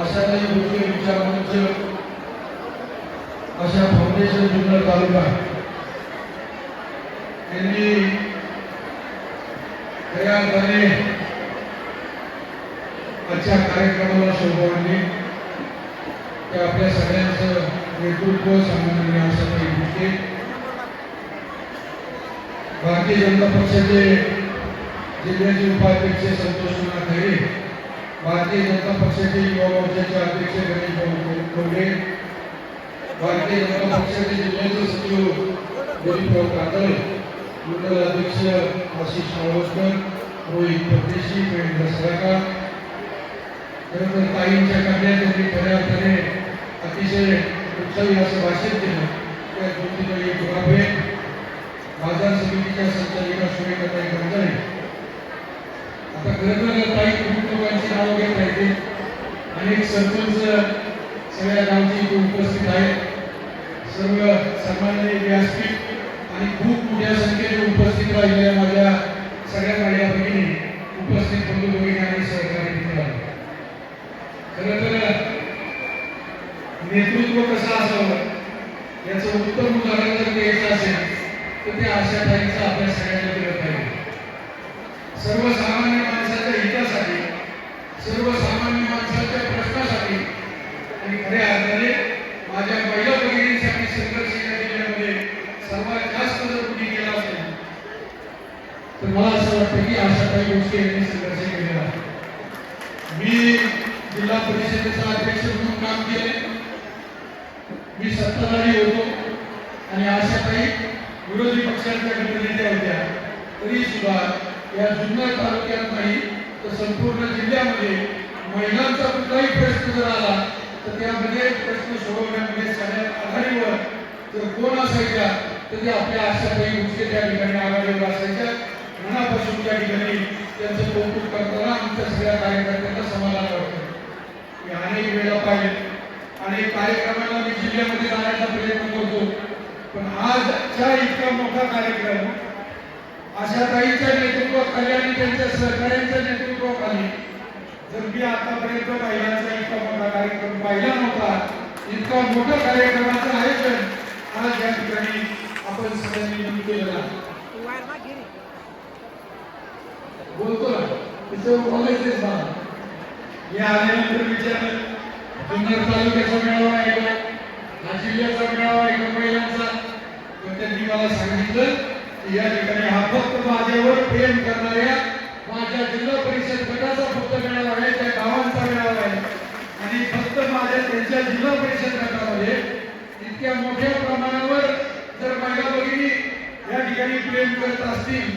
आशाताई भोसले विचार मंच अशा फाउंडेशन जुन्नर तालुका. यांनी तयारपणे आजच्या कार्यक्रमाला शोभा आणली ते आपल्या सगळ्यांचं नेतृत्व सामान्य आशाताई भोसले भारतीय जनता पक्षाचे जिल्ह्याचे उपाध्यक्ष संतोष कुमार खैरे भारतीय जनता पक्षाचे युवा मोर्चाचे अध्यक्ष गणेश भाऊ कोंडे भारतीय जनता पक्षाचे जिल्ह्याचे सचिव दिलीपराव कातळे मंडल अध्यक्ष आशिष मावळकर रोहित परदेशी महेंद्र सराका त्यानंतर तर ताईंच्या कन्या त्यांनी खऱ्या अर्थाने अतिशय उत्साही असं भाषण केलं. त्या ज्योतिबाई गुराबे बाजार समितीच्या संचालिका सुरेखाताई गंजाळे आता खरं तर ताई खूप लोकांची नावं घेत राहते अनेक सरपंच सगळ्या गावचे इथे उपस्थित आहेत. सर्व सन्माननीय व्यासपीठ आणि खूप मोठ्या संख्येने उपस्थित राहिलेल्या माझ्या सगळ्या माझ्या भगिनी उपस्थित बंधू भगिनी आणि सहकारी मित्र खरं तर नेतृत्व कसं असावं? याचं उत्तम उदाहरण जर द्यायचं असेल तर ते आशाताईंचं आपल्या सगळ्यांना दिलं पाहिजे सर्वसामान्य माणसाच्या हितासाठी सर्वसामान्य माणसाच्या प्रश्नासाठी आणि खऱ्या अर्थाने माझ्या महिला भगिनींसाठी संघर्ष या जिल्ह्यामध्ये सर्वात जास्त जर कुणी केला असेल तर मला असं वाटतं की आशाताई गोष्टी यांनी संघर्ष केलेला आहे मी जिल्हा परिषदेचा अध्यक्ष म्हणून काम केले. मी सत्ताधारी होतो आणि आशाताई विरोधी पक्षांच्या गटनेत्या होत्या. तरी सुद्धा या जुन्नर तालुक्यात नाही तर संपूर्ण जिल्ह्यामध्ये महिलांचा कुठलाही प्रश्न जर आला तर त्यामध्ये प्रश्न सोडवण्यामध्ये सगळ्यात आघाडीवर जर कोण असायच्या तर ते आपल्या आशाताई गोष्टी त्या ठिकाणी आघाडीवर असायच्या. मनापासून त्या ठिकाणी त्यांचं कौतुक करताना आमच्या सगळ्या कार्यकर्त्यांना समाधान वाटतं. मी अनेक वेळा पाहिले. अनेक कार्यक्रमाला मी जिल्ह्यामध्ये जाण्याचा प्रयत्न करतो. पण आजच्या इतका मोठा कार्यक्रम अशा आशाताईच्या नेतृत्वाखाली आणि त्यांच्या सहकार्यांच्या नेतृत्वाखाली जर मी आतापर्यंत महिलांचा इतका मोठा कार्यक्रम पाहिला नव्हता इतका मोठा कार्यक्रमाचं आयोजन आज या ठिकाणी आपण सगळ्यांनी केलेलं आहे. बोलतो ना तिचं बोलायचंच ना या आल्यानंतर विचारलं जुन्नर तालुक्याचा मेळावा आहे का? हा जिल्ह्याचा मेळावा आहे का महिलांचा तर त्यांनी मला सांगितलं की या ठिकाणी हा फक्त माझ्यावर प्रेम करणाऱ्या माझ्या जिल्हा परिषद गटाचा फक्त मेळावा आहे त्या गावांचा मेळावा आहे. आणि फक्त माझ्या त्यांच्या जिल्हा परिषद गटामध्ये इतक्या मोठ्या प्रमाणावर जर महिला भगिनी या ठिकाणी प्रेम करत असतील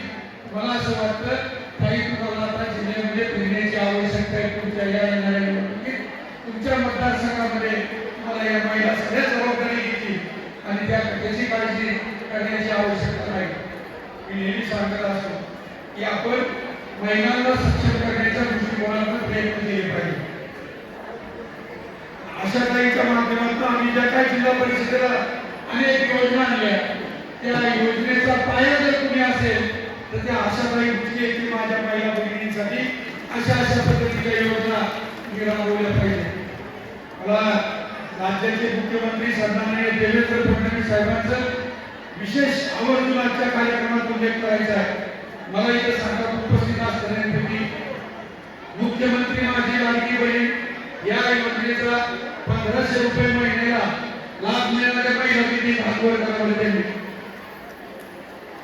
मला असं वाटतं काही तुम्हाला आता जिल्ह्यामध्ये फिरण्याची आवश्यकता आहे तुमच्या या येणाऱ्या निवडणुकीत. तुमच्या मतदारसंघामध्ये तुम्हाला या महिला सगळ्या जबाबदारी घेतली आणि त्या त्याची काळजी करण्याची आवश्यकता नाही. मी नेहमी सांगत असतो की आपण महिलांना सक्षम करण्याच्या दृष्टिकोनातून प्रयत्न केले पाहिजे. अशा काहीच्या माध्यमातून आम्ही ज्या काही जिल्हा परिषदेला अनेक योजना आणल्या त्या योजनेचा पाया जर तुम्ही असेल तर त्या आशाताई भुजगे की माझ्या महिला बहिणींसाठी अशा अशा पद्धतीच्या योजना तुम्ही राबवल्या पाहिजे मला राज्याचे मुख्यमंत्री सन्माननीय देवेंद्र फडणवीस साहेबांचं विशेष आवर्जून आजच्या कार्यक्रमात उल्लेख करायचा आहे. मला इथे सांगा उपस्थित असणाऱ्यांपैकी मुख्यमंत्री माझी लाडकी बहीण या योजनेचा पंधराशे रुपये महिन्याला लाभ मिळणाऱ्या महिला किती भागवड करावं त्यांनी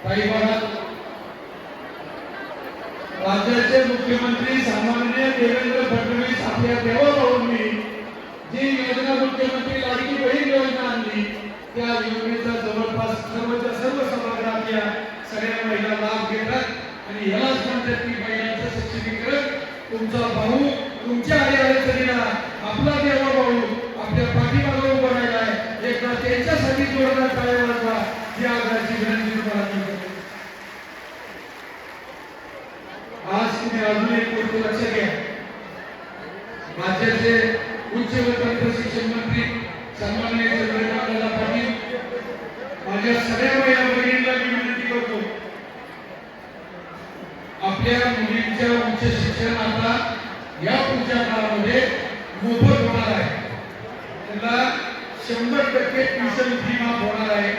काही भागात राज्याचे मुख्यमंत्री सामान्य देवेंद्र फडणवीस आपल्या देवाभाऊंनी जी योजना मुख्यमंत्री लाडकी बहीण योजना आणली त्या योजनेचा जवळपास सर्वच्या सर्व समाजातल्या सगळ्या महिला लाभ घेतात. आणि यालाच म्हणतात की महिलांचं सक्षमीकरण. तुमचा भाऊ तुमच्या आई अडचणीला आपला देवा भाऊ आपल्या पाठीमागे उभं राहिलाय. एकदा त्यांच्यासाठी जोरदार टाळ्या वाजवा ही आग्रहाची विनंती तुम्हाला मी करतो. आज तुम्ही अजून एक गोष्ट लक्षात घ्या. राज्याचे उच्च व तंत्र शिक्षण मंत्री सन्मान्य चंद्रकांतदादा पाटील माझ्या सगळ्या महिला बहिणींना मी विनंती करतो. आपल्या मुलींच्या उच्च शिक्षण आता या पुढच्या काळामध्ये मोफत होणार आहे. त्यांना शंभर टक्के ट्युशन फी माफ होणार आहे.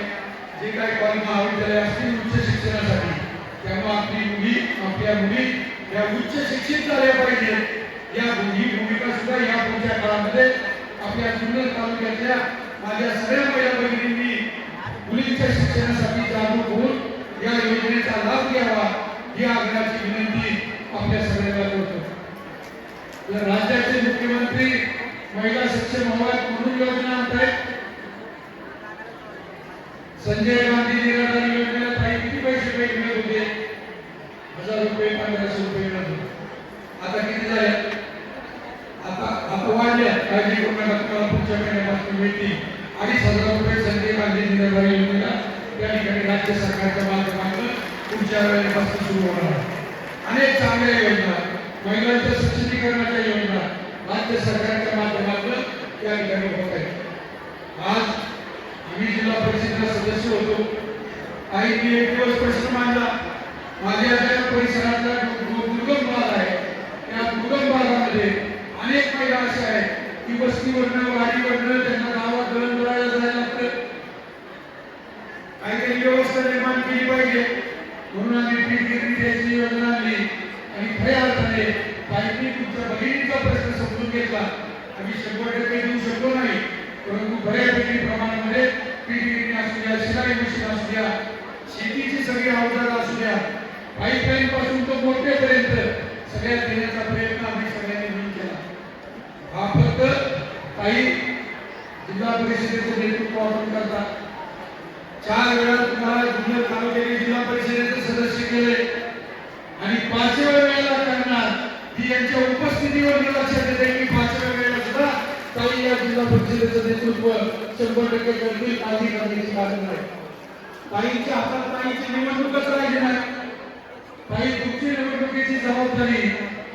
जे काही कॉलेज महाविद्यालय असतील उच्च शिक्षणासाठी. त्यामुळे आपली मुली आपल्या मुली या उच्च शिक्षित झाल्या पाहिजे या ही भूमिका सुद्धा या पुढच्या काळामध्ये आपल्या जुन्नर तालुक्यातल्या माझ्या सगळ्या महिला बहिणींनी मुलींच्या शिक्षणासाठी जागरूक होऊन या योजनेचा लाभ घ्यावा ही आग्रहाची विनंती आपल्या सगळ्यांना करतो. राज्याचे मुख्यमंत्री महिला शिक्षण हवात म्हणून योजना आणतायत संजय गांधी निराधार योजनेला काही किती पैसे पे मिळत होते? हजार रुपये पंधराशे रुपये मिळत होते आता किती झाले आता आता वाढले काळजी तुम्हाला पुढच्या महिन्यापासून मिळतील. अडीच हजार रुपये संजय गांधी निराधार योजनेला त्या ठिकाणी राज्य सरकारच्या माध्यमातून पुढच्या वेळेपासून सुरू होणार अनेक चांगल्या योजना महिलांच्या सक्षमीकरणाच्या योजना राज्य सरकारच्या माध्यमातून त्या ठिकाणी होत आहेत. आज आम्ही जिल्हा परिषदेचा सदस्य होतो. काही मी एक दिवस प्रश्न मांडला. माझ्या ज्या परिसरातला दुर्गम भाग आहे त्या दुर्गम भागामध्ये अनेक महिला अशा आहेत की वस्तीवरनं वाडीवरनं त्यांना गावात दळण जायला लागतं काहीतरी व्यवस्था निर्माण केली पाहिजे. म्हणून आम्ही पीक विक्री योजना आणली. आणि खऱ्या अर्थाने काहीतरी तुमच्या बहिणीचा प्रश्न समजून घेतला. आम्ही शंभर टक्के देऊ शकलो नाही परंतु बऱ्याच प्रमाणामध्ये पीक विक्री असू द्या शिलाई मशीन असू द्या शेतीची सगळी अवजारं असू द्या पाईपलाईन पासून तो मोठेपर्यंत सगळ्यात देण्याचा प्रयत्न आम्ही सगळ्यांनी मिळून केला हा फक्त काही जिल्हा परिषदेचं नेतृत्व आपण करतात चार वेळा तुम्हाला जुन्नर तालुक्याने जिल्हा परिषदेचे सदस्य केले. आणि पाचव्या वेळेला करणार ही यांच्या उपस्थितीवर मी लक्षात येते की पाचव्या वेळेला सुद्धा ताई या जिल्हा परिषदेचं नेतृत्व शंभर टक्के करतील. काळजी करण्याची कारण नाही. ताईंच्या हातात ताईची निवडणूकच राहिली नाही. ताई तुमची निवडणुकीची जबाबदारी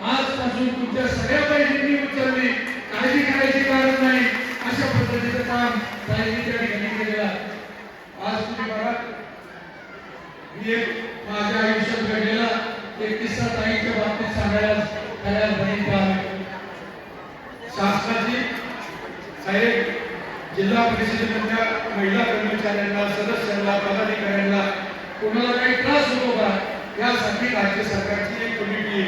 आजपासून तुमच्या सगळ्या बहिणींनी उचलली काळजी करायची कारण नाही अशा पद्धतीचं काम ताईंनी त्या ठिकाणी केलेलं आहे आज तुम्ही बघा मी एक माझ्या आयुष्यात घडलेला एक किस्सा ताईच्या बाबतीत आहे. शासनाची साहेब जिल्हा परिषदेमधल्या महिला कर्मचाऱ्यांना सदस्यांना पदाधिकाऱ्यांना कोणाला काही त्रास होतो का? यासाठी राज्य सरकारची एक कमिटी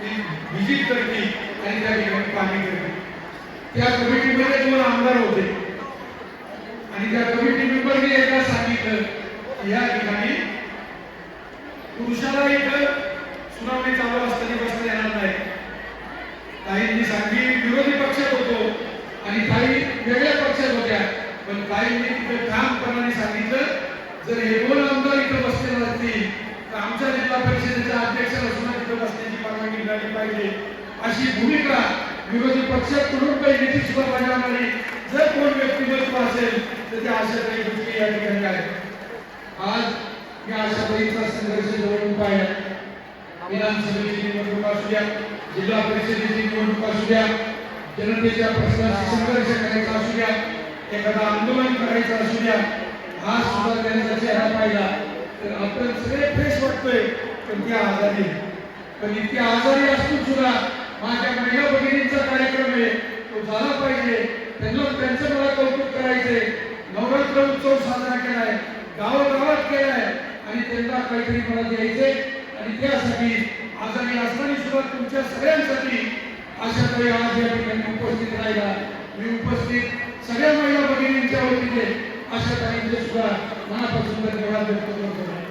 ती व्हिजिट करते आणि त्या ठिकाणी पाहणी करते त्या कमिटीमध्ये दोन आमदार होते. आणि त्या कमिटी मेंबरने एकदा सांगितलं या ठिकाणी पुरुषाला इथं सुनावणी चालू असताना बसता येणार नाही. काहींनी सांगली विरोधी पक्षात होतो आणि काही वेगळ्या पक्षात होत्या. पण काहींनी तिथं ठामपणाने सांगितलं जर हे दोन आमदार इथं बसले नसतील तर आमच्या जिल्हा परिषदेच्या अध्यक्षाला सुद्धा तिथं बसण्याची परवानगी मिळाली पाहिजे. अशी भूमिका विरोधी पक्षाकडून काही नीती सुद्धा नाही जर कोण व्यक्तिमत्व असेल तर त्या अशा काही गोष्टी या ठिकाणी आहेत आज या बघितलं संघर्ष जवळून पाहिला. विधानसभेची निवडणूक असू द्या जिल्हा परिषदेची निवडणूक असू द्या जनतेच्या प्रश्नाशी संघर्ष करायचा असू द्या एखादा आंदोलन करायचं असू द्या हा सुद्धा त्यांचा चेहरा पाहिला. तर आपण सगळे फ्रेश वाटतोय पण त्या आजारी पण इतक्या आजारी असून सुद्धा माझ्या महिला भगिनींचा कार्यक्रम आहे तो झाला पाहिजे. त्यांना त्यांचं मला कौतुक करायचंय. नवरात्र उत्सव साजरा केलाय गावागावात केलाय आणि त्यांना काहीतरी मला द्यायचंय. आणि त्यासाठी आजारी असताना सुद्धा तुमच्या सगळ्यांसाठी अशा काही आज या ठिकाणी उपस्थित राहिला. मी उपस्थित सगळ्या महिला भगिनींच्या वतीने अशा ताईंचे सुद्धा मनापासून धन्यवाद व्यक्त करतो.